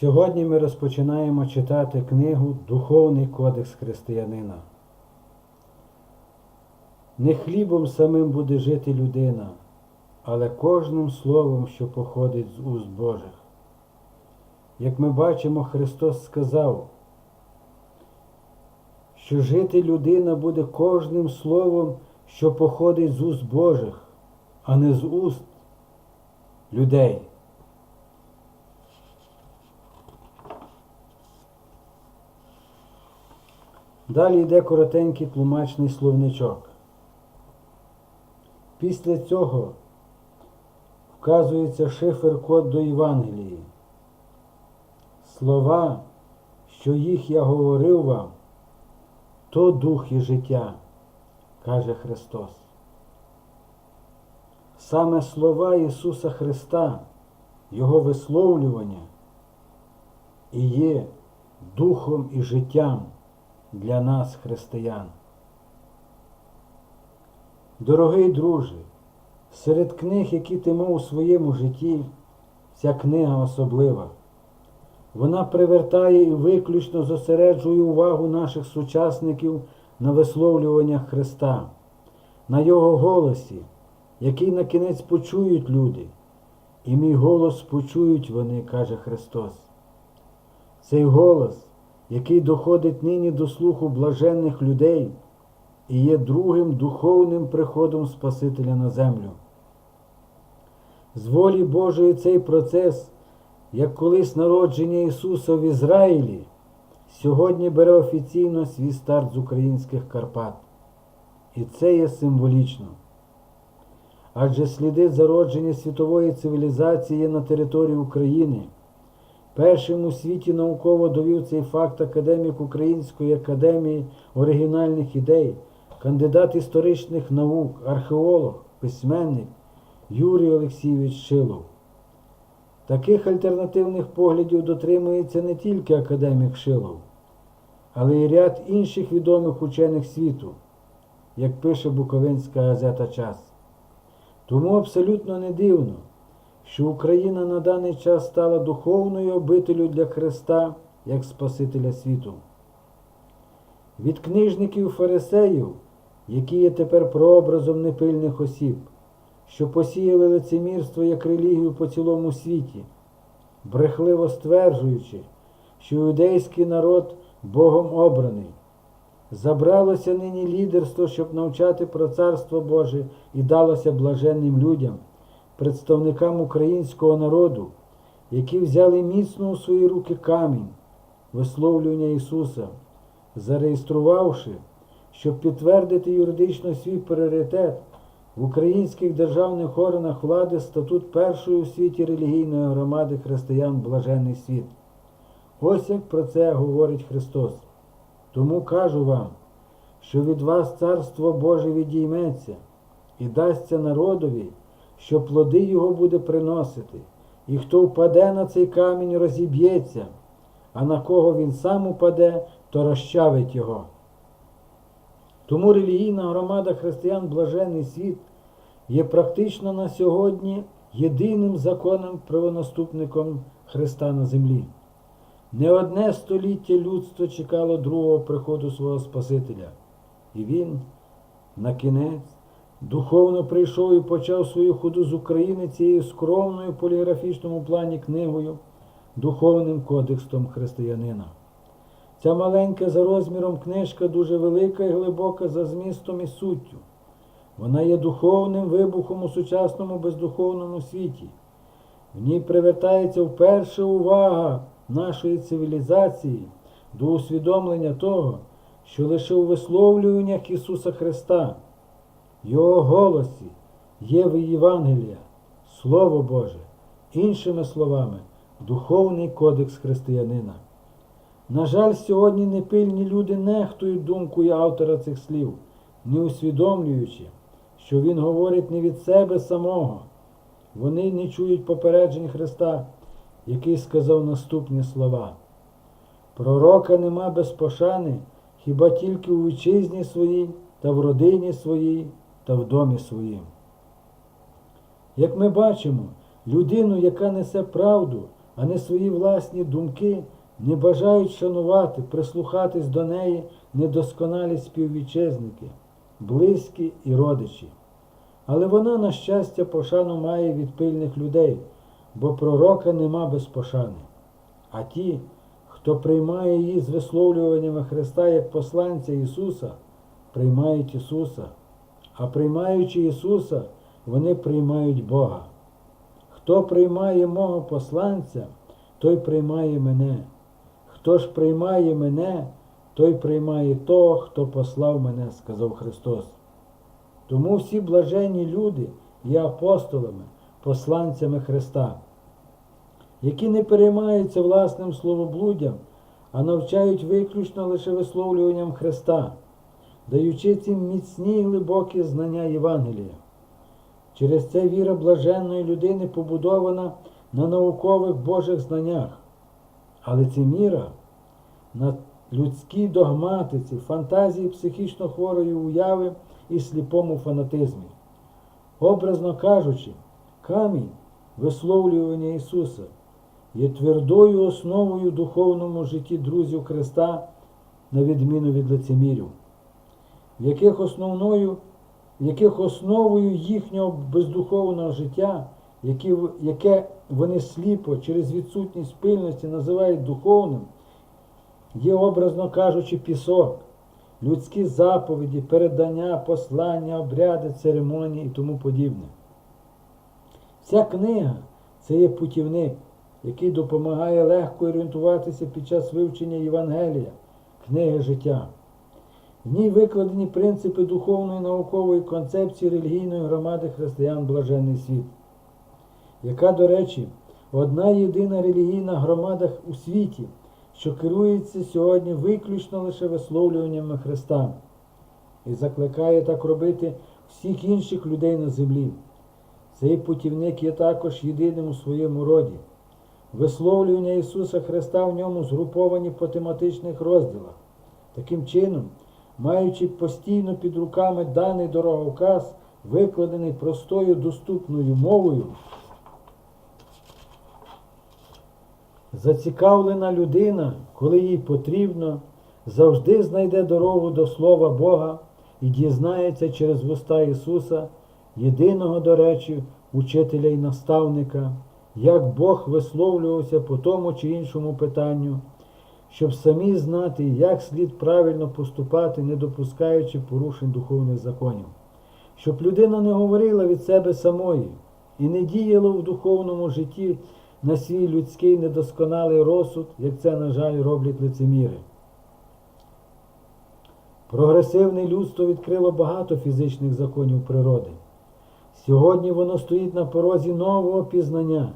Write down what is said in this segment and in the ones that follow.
Сьогодні ми розпочинаємо читати книгу Духовний кодекс християнина. Не хлібом самим буде жити людина, але кожним словом, що походить з уст Божих. Як ми бачимо, Христос сказав, що жити людина буде кожним словом, що походить з уст Божих, а не з уст людей. Далі йде коротенький тлумачний словничок. Після цього вказується шифр-код до Євангелії. Слова, що їх я говорив вам, то дух і життя, каже Христос. Саме слова Ісуса Христа, Його висловлювання і є духом і життям для нас, християн. Дорогий друже, серед книг, які ти мав у своєму житті, ця книга особлива. Вона привертає і виключно зосереджує увагу наших сучасників на висловлюваннях Христа, на Його голосі, який на кінець почують люди, і мій голос почують вони, каже Христос. Цей голос який доходить нині до слуху блаженних людей і є другим духовним приходом Спасителя на землю. З волі Божої цей процес, як колись народження Ісуса в Ізраїлі, сьогодні бере офіційно свій старт з українських Карпат. І це є символічно. Адже сліди зародження світової цивілізації є на території України. Першим у світі науково довів цей факт академік Української академії оригінальних ідей, кандидат історичних наук, археолог, письменник Юрій Олексійович Шилов. Таких альтернативних поглядів дотримується не тільки академік Шилов, але й ряд інших відомих учених світу, як пише Буковинська газета Час. Тому абсолютно не дивно що Україна на даний час стала духовною обителю для Христа як Спасителя світу. Від книжників фарисеїв, які є тепер прообразом непильних осіб, що посіяли лицемірство як релігію по цілому світі, брехливо стверджуючи, що іудейський народ Богом обраний. Забралося нині лідерство, щоб навчати про Царство Боже і далося блаженним людям представникам українського народу, які взяли міцно у свої руки камінь, висловлювання Ісуса, зареєструвавши, щоб підтвердити юридично свій пріоритет в українських державних органах влади статут першої у світі релігійної громади християн Блаженний світ. Ось як про це говорить Христос. Тому кажу вам, що від вас Царство Боже відійметься і дасться народові що плоди його буде приносити, і хто впаде на цей камінь, розіб'ється, а на кого він сам упаде, то розчавить його. Тому релігійна громада християн Блажений світ є практично на сьогодні єдиним законом правонаступником Христа на землі. Не одне століття людство чекало другого приходу свого Спасителя, і він на кінець Духовно прийшов і почав свою ходу з України цією скромною поліграфічному плані книгою, Духовним кодексом християнина. Ця маленька за розміром книжка дуже велика і глибока за змістом і суттю. Вона є духовним вибухом у сучасному бездуховному світі. В ній привертається вперше увага нашої цивілізації до усвідомлення того, що лише у висловлюваннях Ісуса Христа. Його голосі є в Євангелія, Слово Боже, іншими словами, духовний кодекс християнина. На жаль, сьогодні непильні люди нехтують думкою автора цих слів, не усвідомлюючи, що Він говорить не від себе самого. Вони не чують попереджень Христа, який сказав наступні слова. Пророка нема без пошани хіба тільки у вітчизні своїй та в родині своїй та в домі своїм. Як ми бачимо, людину, яка несе правду, а не свої власні думки, не бажають шанувати, прислухатись до неї недосконалі співвітчизники, близькі і родичі. Але вона, на щастя, пошану має від пильних людей, бо пророка нема без пошани. А ті, хто приймає її з висловлюваннями Христа як посланця Ісуса, приймають Ісуса, а приймаючи Ісуса, вони приймають Бога. Хто приймає мого посланця, той приймає мене. Хто ж приймає мене, той приймає того, хто послав мене, сказав Христос. Тому всі блаженні люди є апостолами, посланцями Христа, які не переймаються власним словоблуддям, а навчають виключно лише висловлюванням Христа, даючи цим міцні й глибокі знання Євангелія. Через це віра блаженної людини побудована на наукових Божих знаннях, але це міра на людській догматиці, фантазії психічно хворої уяви і сліпому фанатизмі. Образно кажучи, камінь висловлювання Ісуса є твердою основою духовному житті друзів Христа, на відміну від лицемірів, яких основною яких основою їхнього бездуховного життя, які, яке вони сліпо через відсутність пильності називають духовним, є, образно кажучи, пісок, людські заповіді, передання, послання, обряди, церемонії і тому подібне. Ця книга це є путівник, який допомагає легко орієнтуватися під час вивчення Євангелія, книги життя. В ній викладені принципи духовної наукової концепції релігійної громади християн Блаженний світ, яка, до речі, одна єдина релігійна громада у світі, що керується сьогодні виключно лише висловлюваннями Христа і закликає так робити всіх інших людей на землі. Цей путівник є також єдиним у своєму роді. Висловлювання Ісуса Христа в ньому згруповані по тематичних розділах. Таким чином, маючи постійно під руками даний дороговказ, викладений простою доступною мовою, зацікавлена людина, коли їй потрібно, завжди знайде дорогу до Слова Бога і дізнається через вуста Ісуса, єдиного, до речі, учителя і наставника, як Бог висловлювався по тому чи іншому питанню, щоб самі знати, як слід правильно поступати, не допускаючи порушень духовних законів, щоб людина не говорила від себе самої і не діяла в духовному житті на свій людський недосконалий розсуд, як це, на жаль, роблять лицеміри. Прогресивне людство відкрило багато фізичних законів природи. Сьогодні воно стоїть на порозі нового пізнання,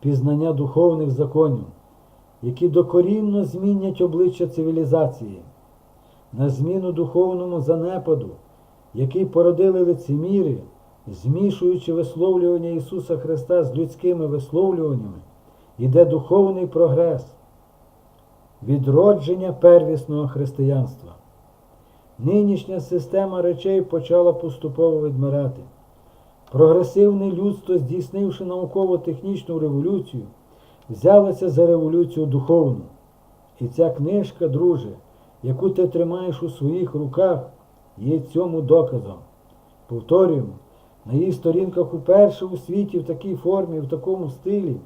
пізнання духовних законів, які докорінно змінять обличчя цивілізації, на зміну духовному занепаду, який породили лицеміри, змішуючи висловлювання Ісуса Христа з людськими висловлюваннями, йде духовний прогрес, відродження первісного християнства. Нинішня система речей почала поступово відмирати. Прогресивне людство, здійснивши науково-технічну революцію, взялося за революцію духовну. І ця книжка, друже, яку ти тримаєш у своїх руках, є цьому доказом. Повторюємо, на її сторінках уперше у світі в такій формі, в такому стилі,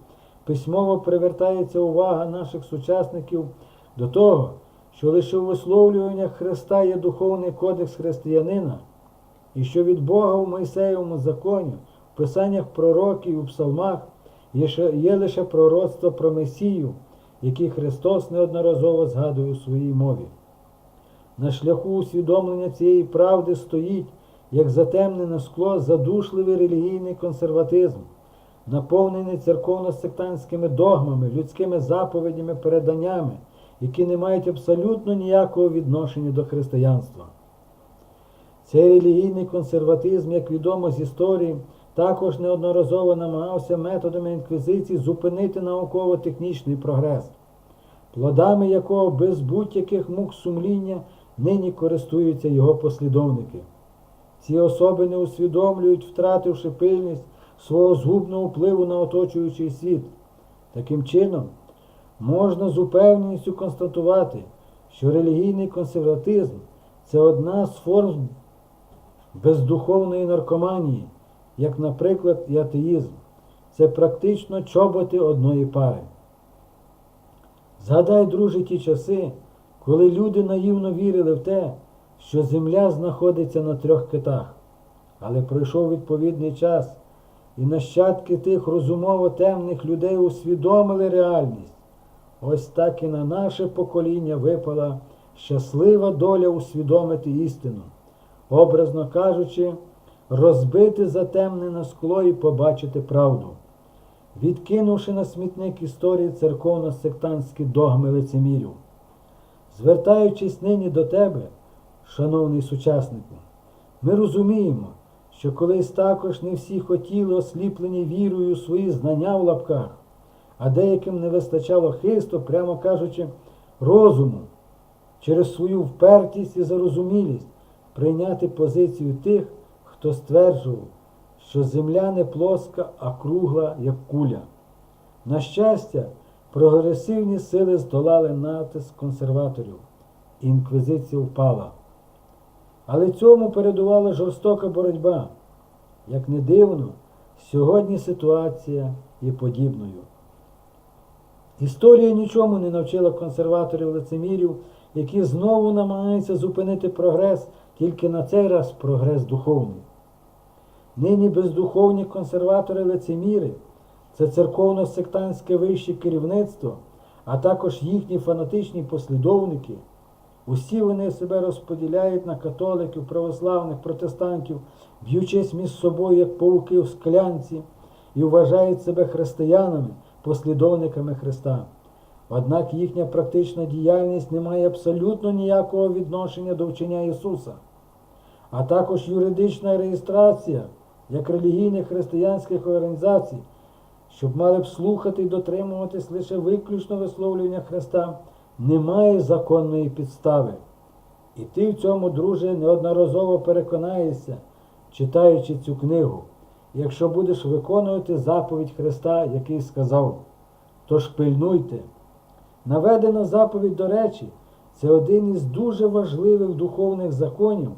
письмово привертається увага наших сучасників до того, що лише у висловлюваннях Христа є духовний кодекс християнина, і що від Бога в Мойсеєвому законі, в писаннях пророків у псалмах є, лише пророцтво про Месію, який Христос неодноразово згадує у своїй мові. На шляху усвідомлення цієї правди стоїть, як затемнене скло, задушливий релігійний консерватизм, наповнений церковно-сектантськими догмами, людськими заповідями, переданнями, які не мають абсолютно ніякого відношення до християнства. Цей релігійний консерватизм, як відомо з історії, також неодноразово намагався методами інквізиції зупинити науково-технічний прогрес, плодами якого без будь-яких мук сумління нині користуються його послідовники. Ці особи не усвідомлюють, втративши пильність свого згубного впливу на оточуючий світ, Таким чином, можна з упевненістю констатувати, що релігійний консерватизм це одна з форм бездуховної наркоманії, як, наприклад, і атеїзм. Це практично чоботи одної пари. Згадай, друже, ті часи, коли люди наївно вірили в те, що земля знаходиться на трьох китах. Але пройшов відповідний час, і нащадки тих розумово темних людей усвідомили реальність. Ось так і на наше покоління випала щаслива доля усвідомити істину, образно кажучи, розбити затемнене скло і побачити правду. Відкинувши на смітник історії церковно-сектантські догми лицемірів. Звертаючись нині до тебе, шановний сучаснику, ми розуміємо, що колись також не всі хотіли осліплені вірою свої знання в лапках, а деяким не вистачало хисту, прямо кажучи, розуму через свою впертість і зарозумілість прийняти позицію тих, хто стверджував, що земля не плоска, а кругла, як куля. На щастя, прогресивні сили здолали натиск консерваторів. Інквізиція впала. Але цьому передувала жорстока боротьба. Як не дивно, сьогодні ситуація є подібною. Історія нічому не навчила консерваторів лицемірів, які знову намагаються зупинити прогрес, тільки на цей раз прогрес духовний. Нині бездуховні консерватори лицеміри це церковно-сектантське вище керівництво, а також їхні фанатичні послідовники. Усі вони себе розподіляють на католиків, православних, протестантів, б'ючись між собою, як пауки в склянці, і вважають себе християнами, послідовниками Христа. Однак їхня практична діяльність не має абсолютно ніякого відношення до вчення Ісуса, а також юридична реєстрація як релігійних християнських організацій, щоб мали б слухати і дотримуватись лише виключно висловлювання Христа, немає законної підстави. І ти в цьому, друже, неодноразово переконаєшся, читаючи цю книгу, якщо будеш виконувати заповідь Христа, який сказав, тож пильнуйте. Наведена заповідь, до речі, це один із дуже важливих духовних законів,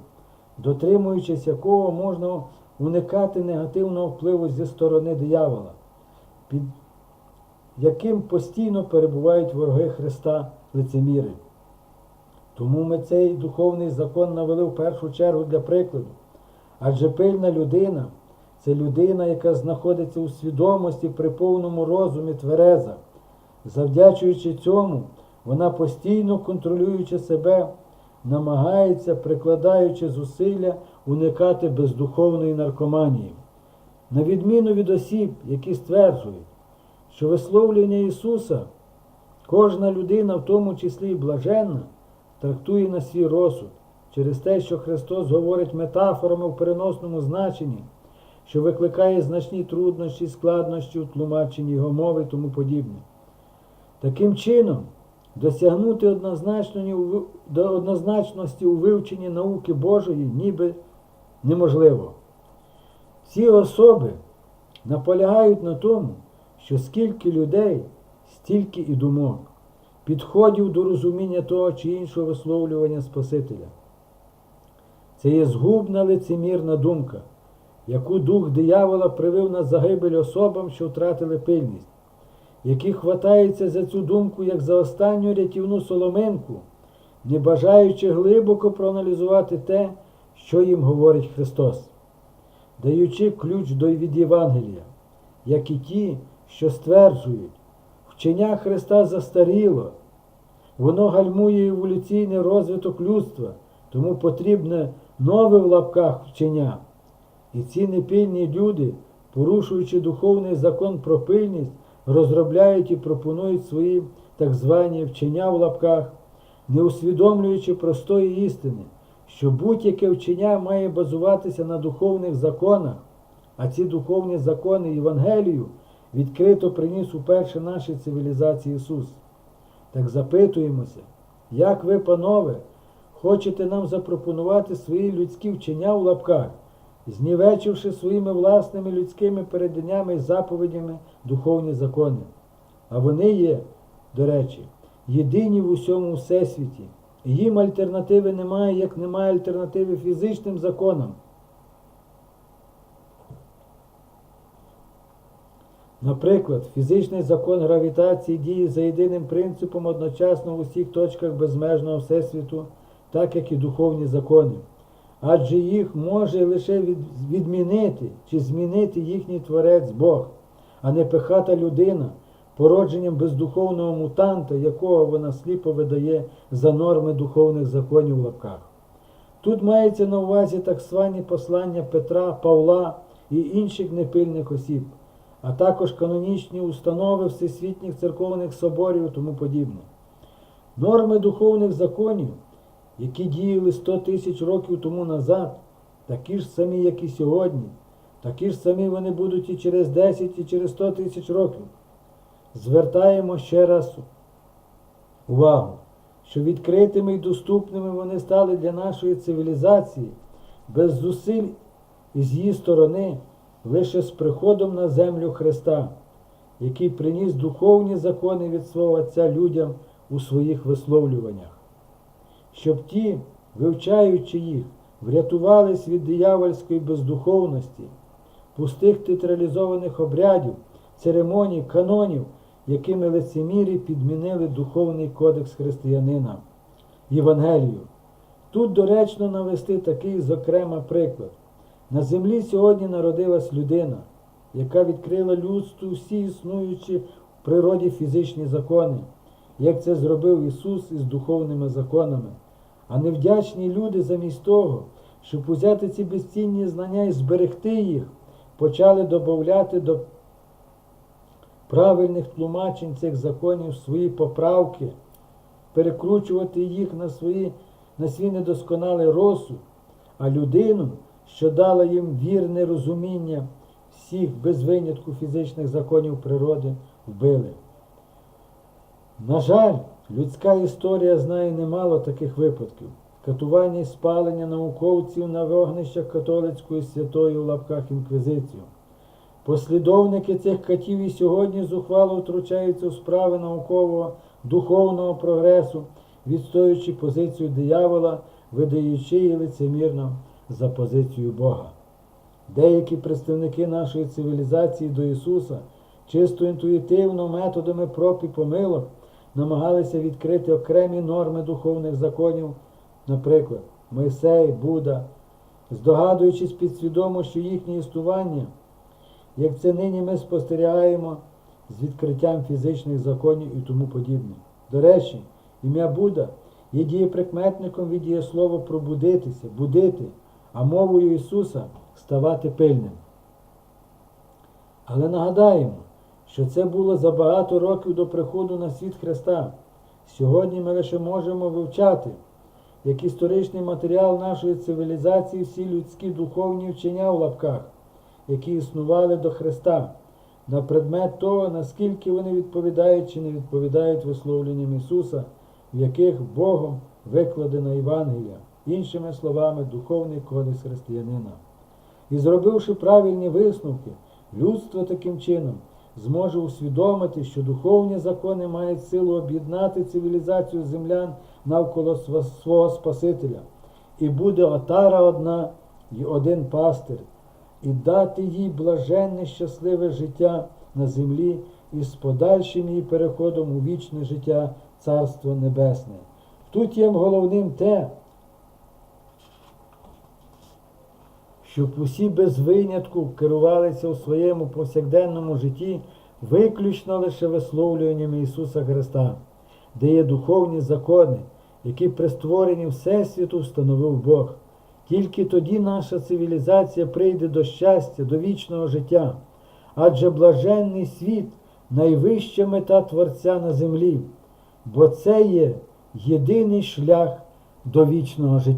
дотримуючись якого можна уникати негативного впливу зі сторони диявола, під яким постійно перебувають вороги Христа лицеміри. Тому ми цей духовний закон навели в першу чергу для прикладу. Адже пильна людина це людина, яка знаходиться у свідомості при повному розумі твереза. Завдячуючи цьому, вона постійно контролюючи себе, намагається, прикладаючи зусилля, уникати бездуховної наркоманії. На відміну від осіб, які стверджують, що висловлення Ісуса кожна людина, в тому числі і блаженна, трактує на свій розсуд через те, що Христос говорить метафорами в переносному значенні, що викликає значні труднощі, складнощі у тлумаченні його мови і тому подібне. Таким чином, досягнути до однозначності у вивченні науки Божої ніби неможливо. Ці особи наполягають на тому, що скільки людей, стільки і думок, підходів до розуміння того чи іншого висловлювання Спасителя. Це є згубна лицемірна думка, яку дух диявола привив на загибель особам, що втратили пильність, які хватаються за цю думку як за останню рятівну соломинку, не бажаючи глибоко проаналізувати те, що їм говорить Христос, даючи ключ до від Євангелія, як і ті, що стверджують, вчення Христа застаріло, воно гальмує еволюційний розвиток людства, тому потрібне нове в лапках вчення. І ці непильні люди, порушуючи духовний закон про пильність, розробляють і пропонують свої так звані вчення в лапках, не усвідомлюючи простої істини, що будь-яке вчення має базуватися на духовних законах, а ці духовні закони Євангелію відкрито приніс уперше нашій цивілізації Ісус. Так запитуємося, як ви, панове, хочете нам запропонувати свої людські вчення в лапках, знівечивши своїми власними людськими переданнями і заповідями духовні закони. а вони є, до речі, єдині в усьому всесвіті. Їм альтернативи немає, як немає альтернативи фізичним законам. Наприклад, фізичний закон гравітації діє за єдиним принципом одночасно в усіх точках безмежного всесвіту, так як і духовні закони. Адже їх може лише відмінити чи змінити їхній творець Бог, а не пихата людина, породженням бездуховного мутанта, якого вона сліпо видає за норми духовних законів в лапках. Тут мається на увазі так звані послання Петра, Павла і інших непильних осіб, а також канонічні установи всесвітніх церковних соборів і тому подібне. Норми духовних законів, які діяли 100 тисяч років тому назад, такі ж самі, як і сьогодні, такі ж самі вони будуть і через 10, і через 100 тисяч років. Звертаємо ще раз увагу, що відкритими і доступними вони стали для нашої цивілізації без зусиль із її сторони лише з приходом на землю Христа, який приніс духовні закони від свого Отця людям у своїх висловлюваннях, щоб ті, вивчаючи їх, врятувались від диявольської бездуховності, пустих театралізованих обрядів, церемоній, канонів, якими лицемірі підмінили духовний кодекс християнина, Євангелію. Тут доречно навести такий, зокрема, приклад. На землі сьогодні народилась людина, яка відкрила людству всі існуючі в природі фізичні закони, як це зробив Ісус із духовними законами. А невдячні люди замість того, щоб узяти ці безцінні знання і зберегти їх, почали додати до правильних тлумачень цих законів свої поправки, перекручувати їх на, свої, на свій недосконалий розсуд, а людину, що дала їм вірне розуміння всіх без винятку фізичних законів природи, вбили. На жаль, людська історія знає немало таких випадків. Катування і спалення науковців на вогнищах католицької святої в лапках інквізицію. Послідовники цих катів і сьогодні зухвало втручаються у справи наукового, духовного прогресу, відстоюючи позицію диявола, видаючи її лицемірно за позицію Бога. Деякі представники нашої цивілізації до Ісуса чисто інтуїтивно методами проб і помилок намагалися відкрити окремі норми духовних законів, наприклад, Мойсей, Будда, здогадуючись підсвідомо, що їхнє існування, як це нині ми спостерігаємо з відкриттям фізичних законів і тому подібне. До речі, ім'я Будда є дієприкметником від дієслова пробудитися, будити, а мовою Ісуса ставати пильним. Але нагадаємо, що це було за багато років до приходу на світ Христа. Сьогодні ми лише можемо вивчати, як історичний матеріал нашої цивілізації всі людські духовні вчення в лапках, які існували до Христа, на предмет того, наскільки вони відповідають чи не відповідають висловленням Ісуса, в яких Богом викладена Євангелія, іншими словами, духовний кодекс християнина. І зробивши правильні висновки, людство таким чином зможе усвідомити, що духовні закони мають силу об'єднати цивілізацію землян навколо свого Спасителя, і буде отара одна і один пастир, і дати їй блаженне щасливе життя на землі із подальшим її переходом у вічне життя Царство Небесне. Тут є головним те, щоб усі без винятку керувалися у своєму повсякденному житті виключно лише висловлюваннями Ісуса Христа, де є духовні закони, які при створенні Всесвіту встановив Бог. Тільки тоді наша цивілізація прийде до щастя, до вічного життя, адже блаженний світ найвища мета Творця на землі, бо це є єдиний шлях до вічного життя.